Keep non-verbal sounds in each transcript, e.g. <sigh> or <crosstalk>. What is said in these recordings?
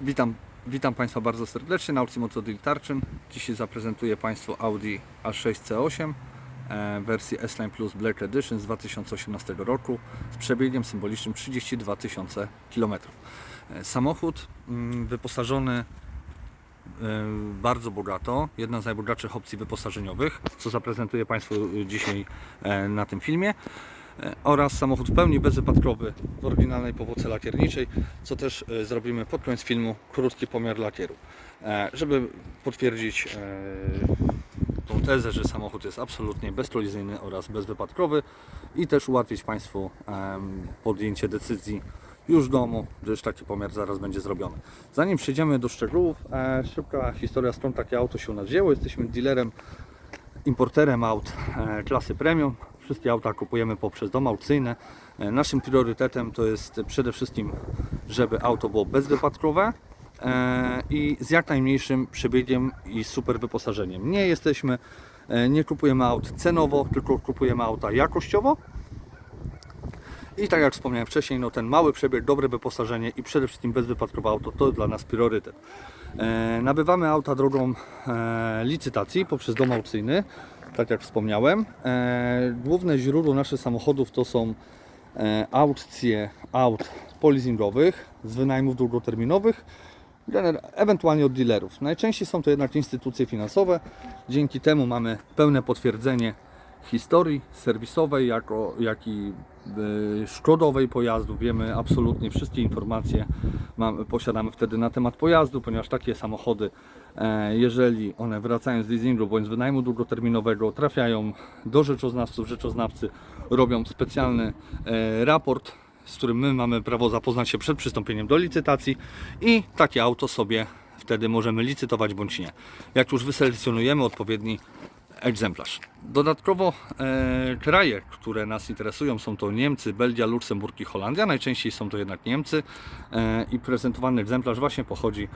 Witam, witam Państwa bardzo serdecznie na aukcji Motodeal Tarczyn. Dzisiaj zaprezentuję Państwu Audi A6 C8 e, wersji S-Line Plus Black Edition z 2018 roku z przebiegiem symbolicznym 32 tysiące km. Samochód mm, wyposażony e, bardzo bogato, jedna z najbogatszych opcji wyposażeniowych, co zaprezentuję Państwu dzisiaj e, na tym filmie e, oraz samochód w pełni bezwypadkowy w oryginalnej powłoce lakierniczej, co też e, zrobimy pod koniec filmu krótki pomiar lakieru, e, żeby potwierdzić e, tą tezę, że samochód jest absolutnie bezkolizyjny oraz bezwypadkowy i też ułatwić Państwu podjęcie decyzji już w domu, gdyż taki pomiar zaraz będzie zrobiony. Zanim przejdziemy do szczegółów, e, szybka historia skąd takie auto się u nas. Jesteśmy dealerem importerem aut e, klasy premium. Wszystkie auta kupujemy poprzez dom aukcyjne. Naszym priorytetem to jest przede wszystkim, żeby auto było bezwypadkowe e, i z jak najmniejszym przebiegiem i super wyposażeniem. Nie jesteśmy, e, nie kupujemy aut cenowo, tylko kupujemy auta jakościowo. I tak jak wspomniałem wcześniej, no ten mały przebieg, dobre wyposażenie i przede wszystkim bezwypadkowe auto to dla nas priorytet. E, nabywamy auta drogą licytacji poprzez dom aukcyjny, tak jak wspomniałem. E, główne źródło naszych samochodów to są e, aukcje aut polizingowych z wynajmów długoterminowych, ewentualnie od dealerów. Najczęściej są to jednak instytucje finansowe. Dzięki temu mamy pełne potwierdzenie historii serwisowej, jako, jak i y, szkodowej pojazdu. Wiemy absolutnie wszystkie informacje mamy, posiadamy wtedy na temat pojazdu, ponieważ takie samochody, e, jeżeli one wracają z leasingu bądź z wynajmu długoterminowego, trafiają do rzeczoznawców, rzeczoznawcy robią specjalny e, raport, z którym my mamy prawo zapoznać się przed przystąpieniem do licytacji i takie auto sobie wtedy możemy licytować bądź nie. Jak już wyselekcjonujemy odpowiedni egzemplarz. Dodatkowo e, kraje, które nas interesują są to Niemcy, Belgia, Luksemburg i Holandia. Najczęściej są to jednak Niemcy e, i prezentowany egzemplarz właśnie pochodzi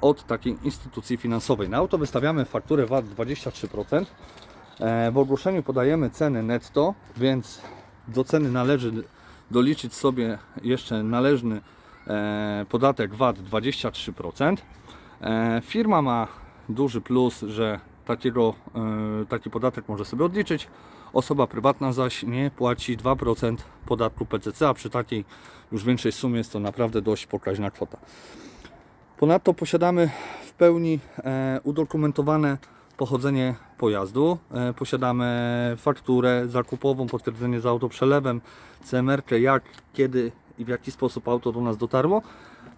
od takiej instytucji finansowej. Na auto wystawiamy fakturę VAT 23%. E, w ogłoszeniu podajemy ceny netto, więc do ceny należy doliczyć sobie jeszcze należny e, podatek VAT 23%. E, firma ma duży plus, że takiego, e, taki podatek może sobie odliczyć. Osoba prywatna zaś nie płaci 2% podatku PCC, a przy takiej już większej sumie jest to naprawdę dość pokaźna kwota. Ponadto posiadamy w pełni e, udokumentowane pochodzenie pojazdu. E, posiadamy fakturę zakupową, potwierdzenie za autoprzelewem, CMR, jak, kiedy i w jaki sposób auto do nas dotarło.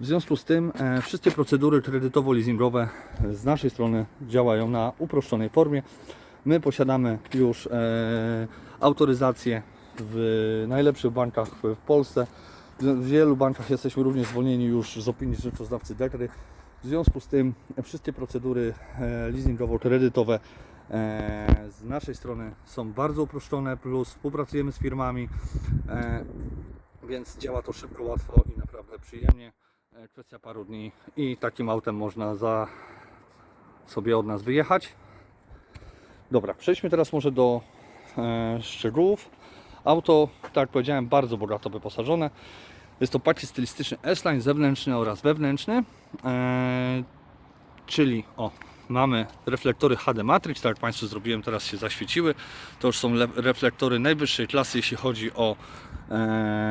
W związku z tym e, wszystkie procedury kredytowo-leasingowe z naszej strony działają na uproszczonej formie. My posiadamy już e, autoryzację w najlepszych bankach w Polsce. W wielu bankach jesteśmy również zwolnieni już z opinii rzeczoznawcy Dekry. W związku z tym wszystkie procedury e, leasingowo-kredytowe z naszej strony są bardzo uproszczone, plus współpracujemy z firmami, więc działa to szybko, łatwo i naprawdę przyjemnie. E, Kwestia paru dni i takim autem można za sobie od nas wyjechać. Dobra, przejdźmy teraz może do e, szczegółów. Auto, tak jak powiedziałem, bardzo bogato wyposażone. Jest to pakiet stylistyczny S-Line zewnętrzny oraz wewnętrzny. E, czyli o, mamy reflektory HD Matrix, tak jak Państwu zrobiłem, teraz się zaświeciły. To już są le- reflektory najwyższej klasy, jeśli chodzi o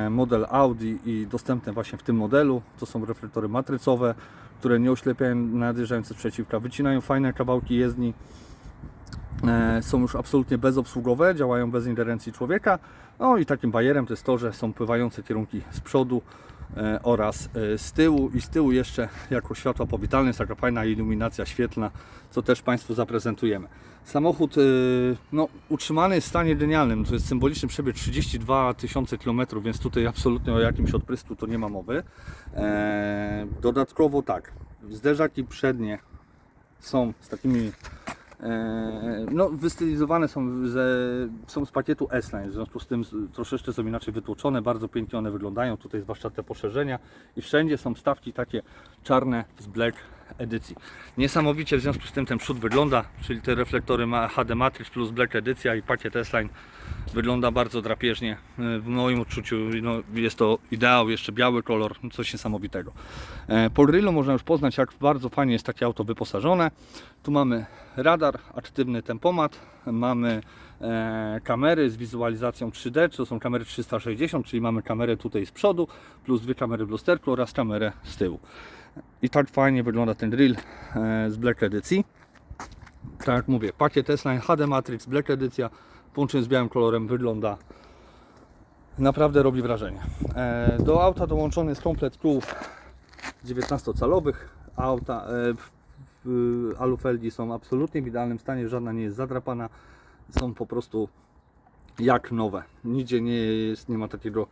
model Audi i dostępne właśnie w tym modelu. To są reflektory matrycowe, które nie oślepiają nadjeżdżające sprzeciwka, wycinają fajne kawałki jezdni. E, są już absolutnie bezobsługowe, działają bez ingerencji człowieka. No i takim bajerem to jest to, że są pływające kierunki z przodu e, oraz e, z tyłu i z tyłu jeszcze jako światła powitalne jest taka fajna iluminacja świetlna, co też Państwu zaprezentujemy. Samochód e, no, utrzymany jest w stanie genialnym, to jest symboliczny przebieg 32 tysiące km, więc tutaj absolutnie o jakimś odprysku to nie ma mowy. E, dodatkowo tak, zderzaki przednie są z takimi E, no, wystylizowane są, ze, są z pakietu S-Line, w związku z tym troszeczkę są inaczej wytłoczone, bardzo pięknie one wyglądają, tutaj zwłaszcza te poszerzenia i wszędzie są stawki takie czarne z Black edycji. Niesamowicie w związku z tym ten przód wygląda, czyli te reflektory ma HD Matrix plus Black edycja i pakiet S-Line wygląda bardzo drapieżnie. W moim odczuciu no, jest to ideał, jeszcze biały kolor, no, coś niesamowitego. E, Po grillu można już poznać jak bardzo fajnie jest takie auto wyposażone. Tu mamy radar, aktywny tempomat, mamy e, kamery z wizualizacją 3D, to są kamery 360, czyli mamy kamerę tutaj z przodu, plus dwie kamery w lusterku oraz kamerę z tyłu. I tak fajnie wygląda ten drill e, z Black edycji. Tak jak mówię, pakiet S-Line HD Matrix Black edycja połączony z białym kolorem wygląda naprawdę robi wrażenie. E, Do auta dołączony jest komplet kół 19-calowych. Auta e, w- alufelgi są absolutnie w idealnym stanie, żadna nie jest zadrapana. Są po prostu jak nowe. Nigdzie nie jest, nie ma takiego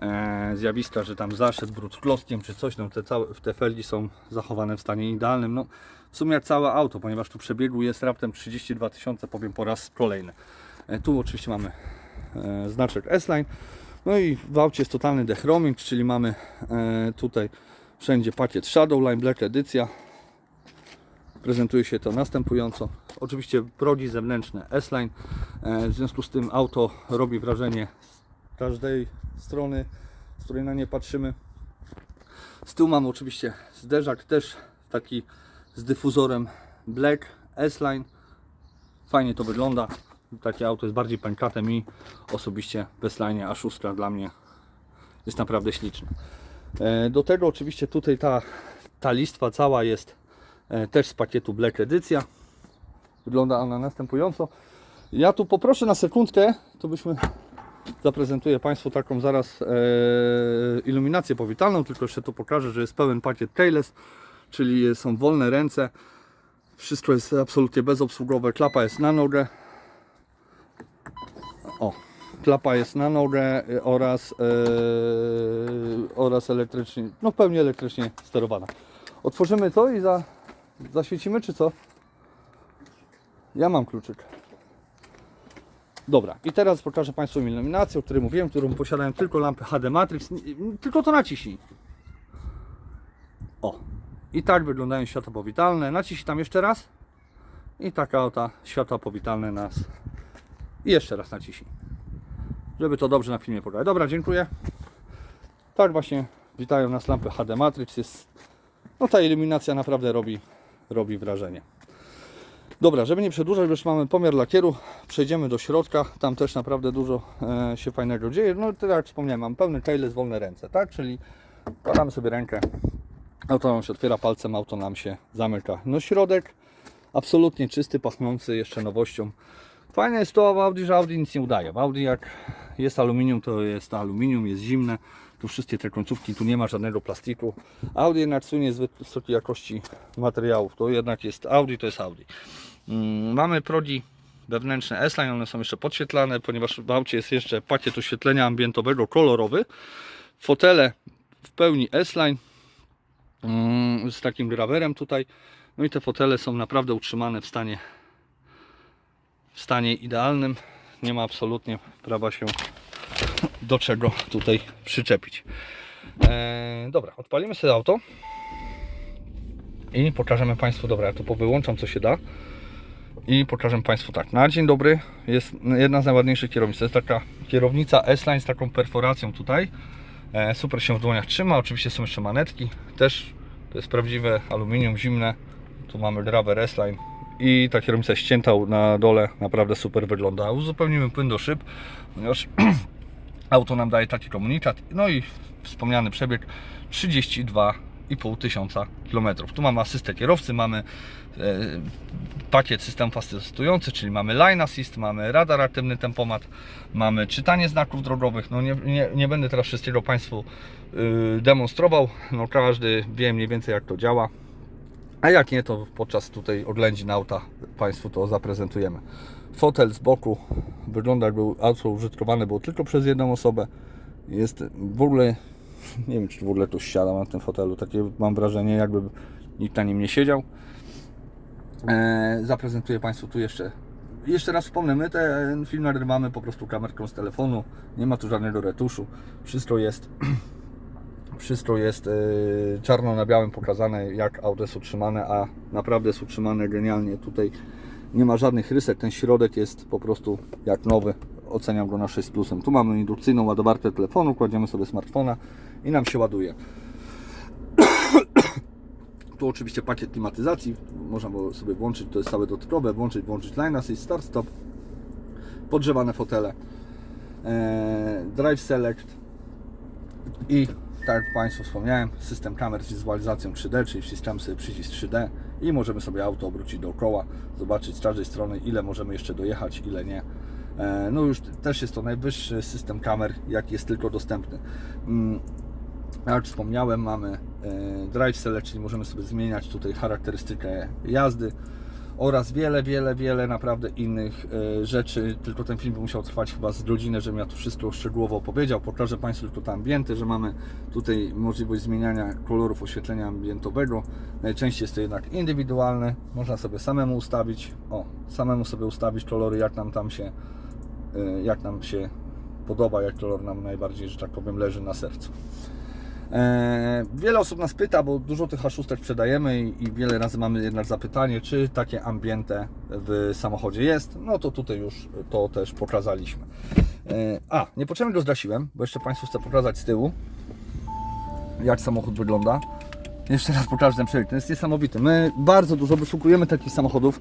e, zjawiska, że tam zaszedł brud klockiem czy coś. No te, całe, te felgi są zachowane w stanie idealnym. No, w sumie całe auto, ponieważ tu przebiegu jest raptem 32 tysiące, powiem po raz kolejny. E, tu oczywiście mamy e, znaczek S-Line. No i w aucie jest totalny dechroming, czyli mamy tutaj wszędzie pakiet Shadowline Black edycja. Prezentuje się to następująco. Oczywiście progi zewnętrzne S-Line. W związku z tym auto robi wrażenie każdej strony, z której na nie patrzymy. Z tyłu mamy oczywiście zderzak też taki z dyfuzorem Black S-Line. Fajnie to wygląda. Takie auto jest bardziej pękate mi osobiście bez line A6 dla mnie jest naprawdę śliczne. Do tego oczywiście tutaj ta, ta listwa cała jest e, też z pakietu Black Edycja. Wygląda ona następująco. Ja tu poproszę na sekundkę, to byśmy zaprezentuję Państwu taką zaraz e, iluminację powitalną, tylko jeszcze tu pokażę, że jest pełen pakiet keyless, czyli są wolne ręce. Wszystko jest absolutnie bezobsługowe. Klapa jest na nogę. O, klapa jest na nogę y, oraz, yy, oraz elektrycznie, no w pełni elektrycznie sterowana. Otworzymy to i za, zaświecimy, czy co? Ja mam kluczyk. Dobra, i teraz pokażę Państwu iluminację, o której mówiłem, którą posiadają tylko lampy HD Matrix. Tylko to naciśnij. O, i tak wyglądają światła powitalne. Naciśnij tam jeszcze raz. I taka oto światła powitalne nas. I jeszcze raz naciśnij. Żeby to dobrze na filmie pokazać. Dobra, dziękuję. Tak właśnie witają nas lampy HD Matrix. Jest, no ta iluminacja naprawdę robi, robi wrażenie. Dobra, żeby nie przedłużać, już mamy pomiar lakieru, przejdziemy do środka. Tam też naprawdę dużo e, się fajnego dzieje. No tak jak wspomniałem, mam pełny keyless, wolne ręce, tak? Czyli kładamy sobie rękę, auto nam się otwiera palcem, auto nam się zamyka. No środek absolutnie czysty, pachnący jeszcze nowością. Fajne jest to w Audi, że Audi nic nie udaje. W Audi jak jest aluminium, to jest aluminium, jest zimne. Tu wszystkie te końcówki, tu nie ma żadnego plastiku. Audi jednak słynie z wysokiej jakości materiałów. To jednak jest Audi, to jest Audi. Mm, Mamy progi wewnętrzne S-Line, one są jeszcze podświetlane, ponieważ w aucie jest jeszcze pakiet oświetlenia ambientowego kolorowy. Fotele w pełni S-Line mm, z takim grawerem tutaj. No i te fotele są naprawdę utrzymane w stanie w stanie idealnym. Nie ma absolutnie prawa się do czego tutaj przyczepić. Eee, dobra, odpalimy sobie auto i pokażemy Państwu, dobra, ja to powyłączam co się da. I pokażę Państwu tak, na dzień dobry jest jedna z najładniejszych kierownic, to jest taka kierownica S-Line z taką perforacją tutaj, e, super się w dłoniach trzyma, oczywiście są jeszcze manetki, też to jest prawdziwe aluminium zimne, tu mamy Draver S-Line i ta kierownica ścięta na dole, naprawdę super wygląda. Uzupełnimy płyn do szyb, ponieważ <clears throat> auto nam daje taki komunikat. No i wspomniany przebieg 32,5 tysiąca kilometrów. Tu mamy asystę kierowcy, mamy e, pakiet systemów asystujący, czyli mamy line assist, mamy radar aktywny tempomat, mamy czytanie znaków drogowych. No nie, nie, nie będę teraz wszystkiego Państwu y, demonstrował, no każdy wie mniej więcej jak to działa. A jak nie, to podczas tutaj oględzin auta Państwu to zaprezentujemy. Fotel z boku wygląda jakby auto użytkowane było tylko przez jedną osobę. Jest w ogóle, <laughs> nie wiem czy w ogóle tu siada na tym fotelu, takie mam wrażenie jakby nikt na nim nie siedział. Eee, zaprezentuję Państwu tu jeszcze jeszcze raz wspomnę, my ten film nagrywamy po prostu kamerką z telefonu, nie ma tu żadnego retuszu, wszystko jest <clears throat> Wszystko jest yy, czarno na białym pokazane, jak auto jest utrzymane, a naprawdę jest utrzymane genialnie. Tutaj nie ma żadnych rysek, ten środek jest po prostu jak nowy. Oceniam go na 6 plusem. Tu mamy indukcyjną ładowarkę telefonu, kładziemy sobie smartfona i nam się ładuje. <coughs> Tu oczywiście pakiet klimatyzacji, można było sobie włączyć, to jest całe dotykowe, włączyć, włączyć line assist, start stop, podgrzewane fotele, e, drive select i tak jak Państwu wspomniałem, system kamer z wizualizacją 3D, czyli wciskamy sobie przycisk 3D i możemy sobie auto obrócić dookoła, zobaczyć z każdej strony ile możemy jeszcze dojechać, ile nie. E, No już też jest to najwyższy system kamer, jaki jest tylko dostępny. Mm, jak wspomniałem, mamy e, Drive Select, czyli możemy sobie zmieniać tutaj charakterystykę jazdy oraz wiele, wiele, wiele naprawdę innych e, rzeczy. Tylko ten film musiał trwać chyba z godzinę, żebym ja to wszystko szczegółowo opowiedział. Pokażę Państwu tylko te ambienty, że mamy tutaj możliwość zmieniania kolorów oświetlenia ambientowego. Najczęściej jest to jednak indywidualne. Można sobie samemu ustawić, o, samemu sobie ustawić kolory, jak nam tam się, e, jak nam się podoba, jak kolor nam najbardziej, że tak powiem, leży na sercu. E, Wiele osób nas pyta, bo dużo tych A6 sprzedajemy i, i wiele razy mamy jednak zapytanie, czy takie ambiente w samochodzie jest. No to tutaj już to też pokazaliśmy. E, A, niepotrzebnie go zgasiłem, bo jeszcze Państwu chcę pokazać z tyłu, jak samochód wygląda. Jeszcze raz pokażę ten przebieg. To jest niesamowity. My bardzo dużo wyszukujemy takich samochodów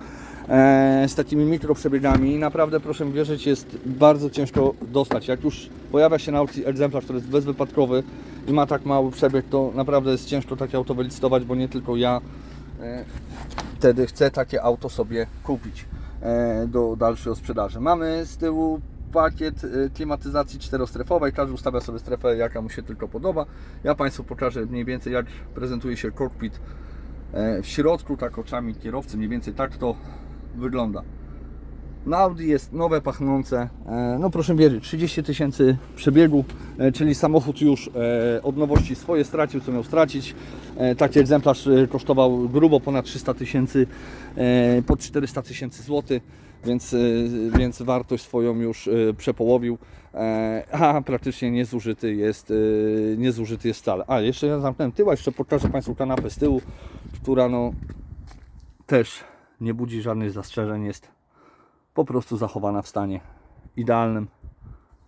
e, z takimi mikroprzebiegami i naprawdę proszę mi wierzyć, jest bardzo ciężko dostać. Jak już pojawia się na aukcji egzemplarz, który jest bezwypadkowy i ma tak mały przebieg, to naprawdę jest ciężko takie auto wylicytować, bo nie tylko ja e, wtedy chcę takie auto sobie kupić e, do dalszej sprzedaży. Mamy z tyłu pakiet e, klimatyzacji czterostrefowej, każdy ustawia sobie strefę jaka mu się tylko podoba. Ja Państwu pokażę mniej więcej jak prezentuje się cockpit e, w środku, tak oczami kierowcy, mniej więcej tak to wygląda. Na Audi jest nowe, pachnące, e, no proszę wierzyć, 30 tysięcy przebiegu, e, czyli samochód już e, od nowości swoje stracił, co miał stracić. Taki egzemplarz kosztował grubo ponad 300 tysięcy, pod 400 tysięcy złotych, więc, więc wartość swoją już przepołowił, a praktycznie niezużyty jest, niezużyty jest wcale. A jeszcze ja zamknąłem tyła, jeszcze pokażę Państwu kanapę z tyłu, która no też nie budzi żadnych zastrzeżeń, jest po prostu zachowana w stanie idealnym.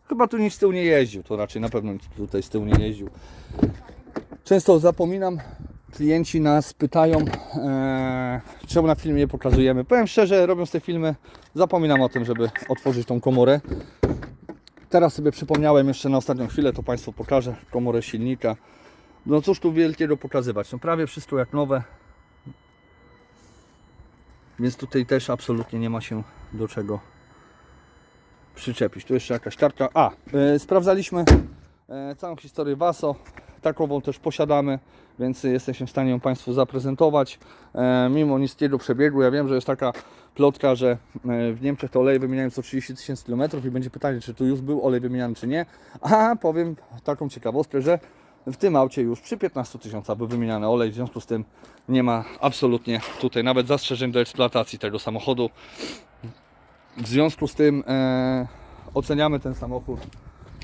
Chyba tu nic z tyłu nie jeździł, to raczej na pewno nic tutaj z tyłu nie jeździł. Często zapominam, klienci nas pytają, e, czemu na filmie nie pokazujemy. Powiem szczerze, robiąc te filmy, zapominam o tym, żeby otworzyć tą komorę. Teraz sobie przypomniałem jeszcze na ostatnią chwilę, to Państwu pokażę komorę silnika. No cóż tu wielkiego pokazywać, no prawie wszystko jak nowe. Więc tutaj też absolutnie nie ma się do czego przyczepić. Tu jeszcze jakaś kartka. A, e, sprawdzaliśmy e, całą historię Vaso. Takową też posiadamy, więc jesteśmy w stanie ją Państwu zaprezentować. E, mimo niskiego przebiegu, ja wiem, że jest taka plotka, że e, w Niemczech to oleje wymieniają co 30 tysięcy kilometrów i będzie pytanie, czy tu już był olej wymieniany, czy nie. A powiem taką ciekawostkę, że w tym aucie już przy 15 tysiącach był wymieniany olej, w związku z tym nie ma absolutnie tutaj nawet zastrzeżeń do eksploatacji tego samochodu. W związku z tym e, oceniamy ten samochód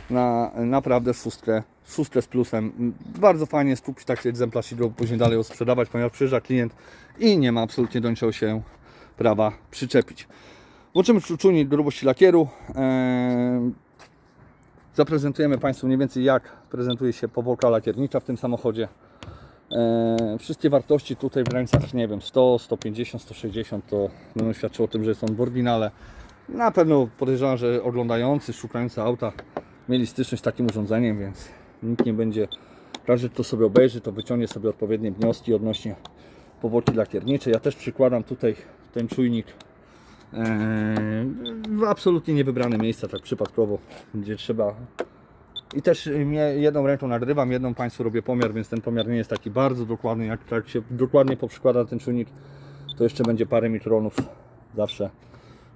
na naprawdę szóstkę, szóstkę z plusem. Bardzo fajnie jest kupić taki egzemplarz i go później dalej go sprzedawać, ponieważ przyjeżdża klient i nie ma absolutnie do niczego się prawa przyczepić. Włączymy czujnik grubości lakieru. E, zaprezentujemy Państwu mniej więcej jak prezentuje się powłoka lakiernicza w tym samochodzie. E, wszystkie wartości tutaj w granicach, nie wiem, 100, 150, 160 to będą świadczyło o tym, że jest on w oryginale. Na pewno podejrzewam, że oglądający, szukający auta mieli styczność z takim urządzeniem, więc nikt nie będzie, każdy kto sobie obejrzy, to wyciągnie sobie odpowiednie wnioski odnośnie powłoki lakierniczej. Ja też przykładam tutaj ten czujnik w absolutnie niewybrane miejsca, tak przypadkowo, gdzie trzeba i też jedną ręką nagrywam, jedną Państwu robię pomiar, więc ten pomiar nie jest taki bardzo dokładny. Jak tak się dokładnie poprzykłada ten czujnik, to jeszcze będzie parę mikronów zawsze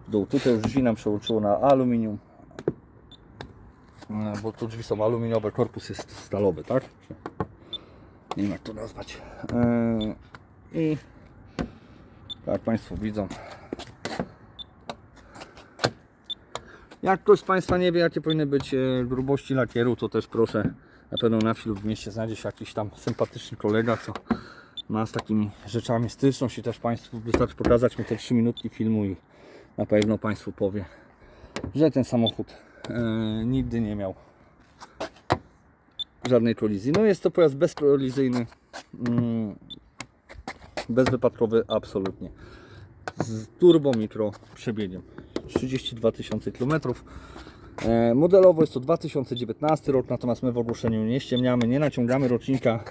w dół. Tutaj już drzwi nam przełączyło na aluminium, E, bo tu drzwi są aluminiowe, korpus jest stalowy, tak? Nie wiem jak to nazwać. E, I jak Państwo widzą, jak ktoś z Państwa nie wie, jakie powinny być e, grubości lakieru, to też proszę Na pewno na wsi lub w mieście znajdzie się jakiś tam sympatyczny kolega, co ma z takimi rzeczami styczność i też Państwu wystarczy pokazać mu te 3 minutki filmu i na pewno Państwu powie, że ten samochód e, nigdy nie miał żadnej kolizji. No jest to pojazd bezkolizyjny, mm, bezwypadkowy absolutnie. Z turbo mikro przebiegiem 32 tysiące km. E, Modelowo jest to 2019 rok, natomiast my w ogłoszeniu nie ściemniamy, nie naciągamy rocznika,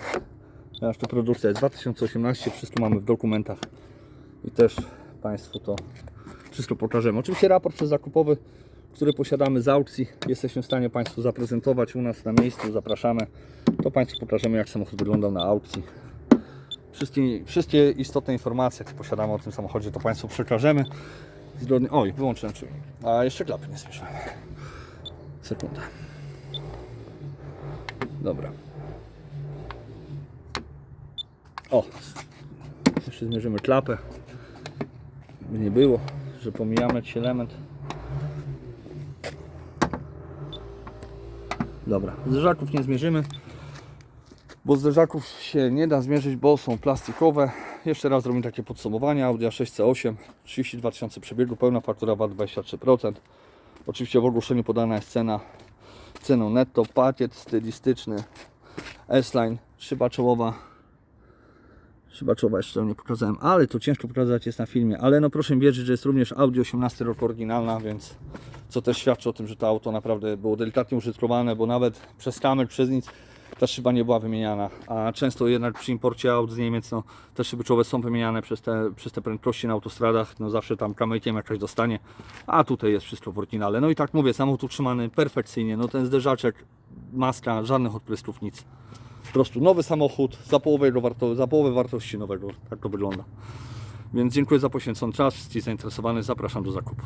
ponieważ to produkcja jest 2018, wszystko mamy w dokumentach i też Państwu to wszystko pokażemy. Oczywiście raport zakupowy, który posiadamy z aukcji, jesteśmy w stanie Państwu zaprezentować u nas na miejscu, zapraszamy. To Państwu pokażemy jak samochód wyglądał na aukcji. Wszystkie, wszystkie istotne informacje, jakie posiadamy o tym samochodzie, to Państwu przekażemy. Zgodnie... Oj, wyłączyłem czujnik. A jeszcze klapy nie słyszałem. Sekunda. Dobra. O! Jeszcze zmierzymy klapę. By nie było, że pomijamy jakiś element. Dobra, zderzaków nie zmierzymy, bo zderzaków się nie da zmierzyć, bo są plastikowe. Jeszcze raz zrobimy takie podsumowanie. Audi A6 C8, 32 tysiące przebiegu, pełna faktura VAT 23%. Oczywiście w ogłoszeniu podana jest cena ceną netto, pakiet stylistyczny S-Line, szyba czołowa Szyba czołowa jeszcze nie pokazałem, ale to ciężko pokazać jest na filmie, ale no proszę mi wierzyć, że jest również Audi 18 rok oryginalna, więc co też świadczy o tym, że to auto naprawdę było delikatnie użytkowane, bo nawet przez kamer, przez nic ta szyba nie była wymieniana, a często jednak przy imporcie aut z Niemiec, no te szyby czołowe są wymieniane przez te, przez te prędkości na autostradach, no zawsze tam kamykiem jakaś dostanie, a tutaj jest wszystko w oryginale. No i tak mówię, samochód utrzymany perfekcyjnie, no ten zderzaczek, maska, żadnych odprysków, nic. Po prostu nowy samochód za połowę, warto, za połowę wartości nowego. Tak to wygląda. Więc dziękuję za poświęcony czas. Ci zainteresowany zapraszam do zakupu.